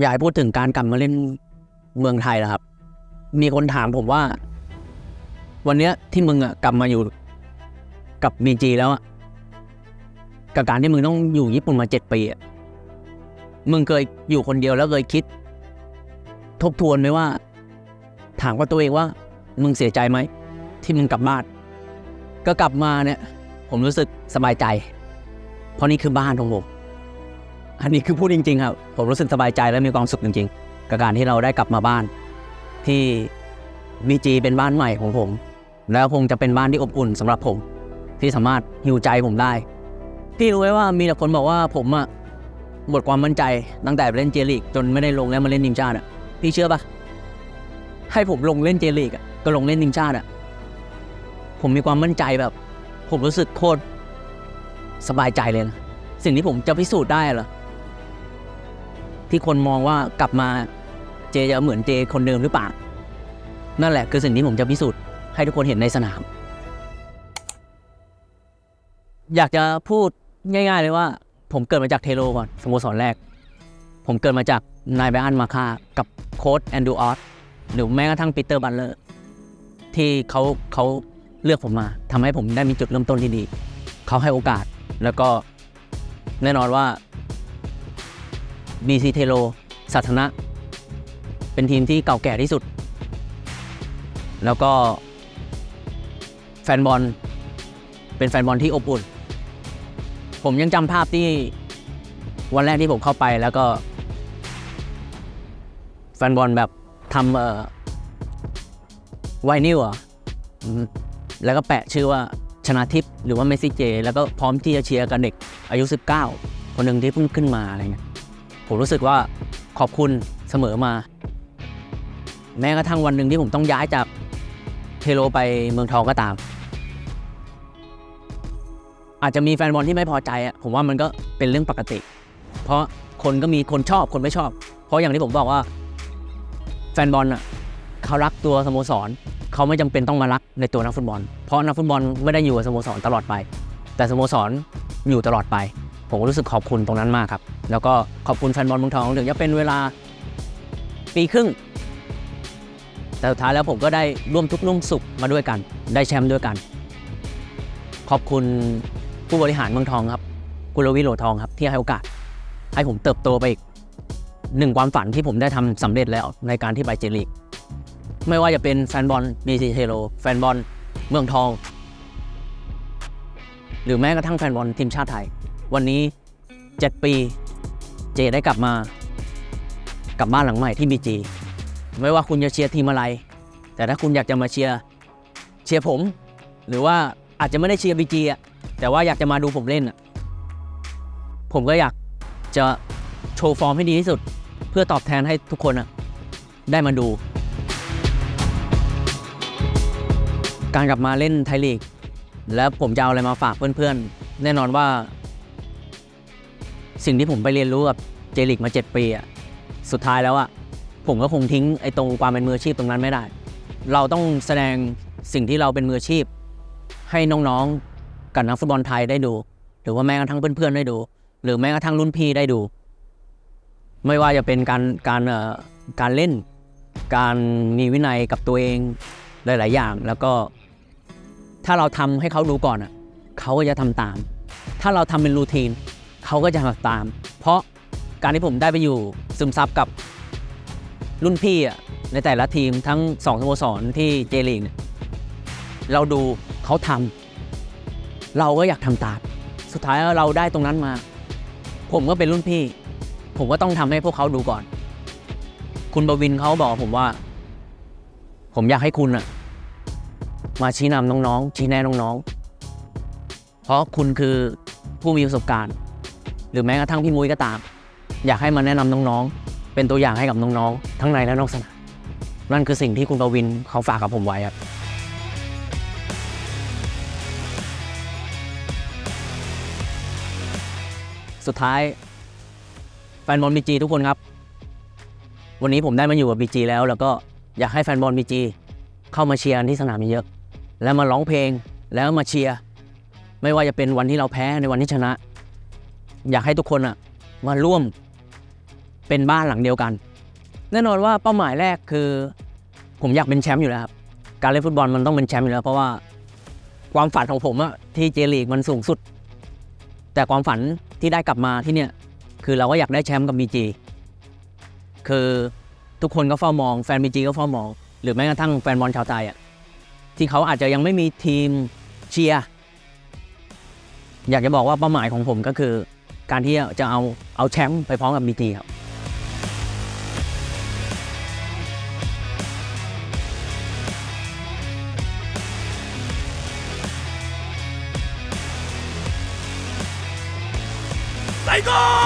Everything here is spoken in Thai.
อยากพูดถึงการกลับมาเล่นเมืองไทยนะครับ มีคนถามผมว่า วันเนี้ยที่มึงอะกลับมาอยู่กับมีจีแล้วอะกับการที่มึงต้องอยู่ญี่ปุ่นมาเจ็ดปีอะมึงเคยอยู่คนเดียวแล้วเคยคิด ทบทวนไหมว่า ถามว่าตัวเองว่า มึงเสียใจไหม ที่มึงกลับบ้าน ก็กลับมาเนี่ย ผมรู้สึกสบายใจ เพราะนี่คือบ้านของผม อันนี้คือพูดจริงๆครับผมรู้สึกสบายใจและมีความสุขจริงๆ กับการที่เราได้กลับมาบ้าน ที่บีจีเป็นบ้านใหม่ของผม แล้วคงจะเป็นบ้านที่อบอุ่นสำหรับผม ที่สามารถฮิวใจผมได้พี่รู้ไหมว่ามีแต่คนบอกว่าผมอะหมดความมั่นใจตั้งแต่เล่นเจลีกจนไม่ได้ลงแล้วมาเล่นทีมชาติอะพี่เชื่อปะให้ผมลงเล่นเจลีกอะก็ลงเล่นทีมชาติอะผมมีความมั่นใจแบบ ผมรู้สึกโคตรสบายใจเลยนะสิ่งที่ผมจะพิสูจน์ได้เหรอ ที่คนมองว่ากลับมาเจจะเหมือนเจคนเดิมหรือเปล่า นั่นแหละคือสิ่งที่ผมจะพิสูจน์ให้ทุกคนเห็นในสนาม อยากจะพูดง่าย ๆ เลยว่า ผมเกิดมาจากเทโรก่อนสโมสรแรก ผมเกิดมาจากนายไบอันมาคากับโค้ชแอนดูออสหรือแม้กระทั่งปีเตอร์บันเลอร์ที่เขาเขาเลือกผมมาทำให้ผมได้มีจุดเริ่มต้นที่ดี เขาให้โอกาสแล้วก็แน่นอนว่า BC เทโลสัทนะ เป็นทีมที่เก่าแก่ที่สุด แล้วก็แฟนบอลเป็นแฟนบอลที่อบอุ่น ผมยังจำภาพที่วันแรกที่ผมเข้าไปแล้วก็ แฟนบอลแบบทำเอ่อไวนิลเหรออืมแล้วก็แปะชื่อว่าชนะทิพย์หรือว่าเมสซี่เจ แล้วก็พร้อมที่จะเชียร์กับเด็กอายุ 19 คนหนึ่งที่เพิ่งขึ้นมาอะไรเงี้ย ผมรู้สึกว่าขอบคุณเสมอมา แม้กระทั่งวันหนึ่งที่ผมต้องย้ายจากเทโลไปเมืองทองก็ตาม อาจจะมีแฟนบอลที่ไม่พอใจอะผมว่ามันก็เป็นเรื่องปกติ เพราะคนก็มีคนชอบคนไม่ชอบ เพราะอย่างที่ผมบอกว่า แฟนบอลอะเขารักตัวสโมสร เขาไม่จำเป็นต้องมารักในตัวนักฟุตบอล เพราะนักฟุตบอลไม่ได้อยู่กับสโมสรตลอดไป แต่สโมสรอยู่ตลอดไป ผมก็รู้สึกขอบคุณตรงนั้นมากครับ แล้วก็ขอบคุณแฟนบอลเมืองทองถึงจะเป็นเวลาปีครึ่ง แต่สุดท้ายแล้วผมก็ได้ร่วมทุกข์ร่วมสุขมาด้วยกัน ได้แชมป์ด้วยกัน ขอบคุณผู้บริหารเมืองทองครับคุณรวิโรทองครับที่ให้โอกาส ให้ผมเติบโตไปอีกหนึ่งความฝันที่ผมได้ทำสำเร็จแล้วในการที่ไปเจลีก ไม่ว่าจะเป็นแฟนบอลบีซีเทโลแฟนบอลเมืองทอง หรือแม้กระทั่งแฟนบอลทีมชาติไทย วันนี้ 7 ปีเจได้กลับมา กลับบ้านหลังใหม่ที่บีจีไม่ว่าคุณจะเชียร์ทีมอะไร แต่ถ้าคุณอยากจะมาเชียร์เชียร์ผม หรือว่าอาจจะไม่ได้เชียร์บีจีอะแต่ว่าอยากจะมาดูผมเล่นอะผมก็อยากจะโชว์ฟอร์มให้ดีที่สุด เพื่อตอบแทนให้ทุกคนอะได้มาดู การกลับมาเล่นไทยลีก แล้วผมจะเอาอะไรมาฝากเพื่อนๆ แน่นอนว่า สิ่งที่ผมไปเรียนรู้กับเจลิกมา 7 ปีอะสุดท้ายแล้วอะผมก็คงทิ้งไอ้ตรงความเป็นมืออาชีพตรงนั้นไม่ได้ เราต้องแสดงสิ่งที่เราเป็นมืออาชีพ ให้น้องๆกับนักฟุตบอลไทยได้ดู หรือว่าแม้กระทั่งเพื่อนๆได้ดู หรือแม้กระทั่งรุ่นพี่ได้ดู ไม่ว่าจะเป็นการการเอ่อการเล่น การมีวินัยกับตัวเองหลาย ๆ อย่าง แล้วก็ถ้าเราทำให้เขาดูก่อนอะเขาก็จะทำตาม ถ้าเราทำเป็นรูทีน เขาก็จะทำตาม เพราะการที่ผมได้ไปอยู่ซึมซับกับรุ่นพี่ในแต่ละทีมทั้งสองสโมสรที่เจลีกเนี่ยเราดูเขาทำเราก็อยากทำตามสุดท้ายเราได้ตรงนั้นมา ผมก็เป็นรุ่นพี่ ผมก็ต้องทำให้พวกเขาดูก่อน คุณบวินเขาบอกผมว่า ผมอยากให้คุณอะมาชี้นำน้องๆชี้แนะน้องๆเพราะคุณคือผู้มีประสบการณ์ หรือแม้กระทั่งพี่มุ้ยก็ตาม อยากให้มาแนะนำน้องๆ เป็นตัวอย่างให้กับน้องๆ ทั้งในและนอกสนามนั่นคือสิ่งที่คุณประวินเขาฝากกับผมไว้ครับสุดท้ายแฟนบอลบีจีทุกคนครับ วันนี้ผมได้มาอยู่กับบีจีแล้ว แล้วก็อยากให้แฟนบอลบีจีเข้ามาเชียร์กันที่สนามเยอะ แล้วมาร้องเพลงแล้วมาเชียร์ไม่ว่าจะเป็นวันที่เราแพ้ในวันที่ชนะ อยากให้ทุกคนอะมาร่วมเป็นบ้านหลังเดียวกัน แน่นอนว่าเป้าหมายแรกคือ ผมอยากเป็นแชมป์อยู่แล้วครับการเล่นฟุตบอลมันต้องเป็นแชมป์อยู่แล้ว เพราะว่าความฝันของผมอะที่เจลีกมันสูงสุด แต่ความฝันที่ได้กลับมาที่เนี่ยคือเราก็อยากได้แชมป์กับบีจีคือทุกคนก็เฝ้ามองแฟนบีจีก็เฝ้ามอง หรือแม้กระทั่งแฟนบอลชาวไทยอะที่เขาอาจจะยังไม่มีทีมเชียร์อยากจะบอกว่าเป้าหมายของผมก็คือ การที่จะเอาเอาแชมป์ไปพร้อมกับมีจีครับใส่กอ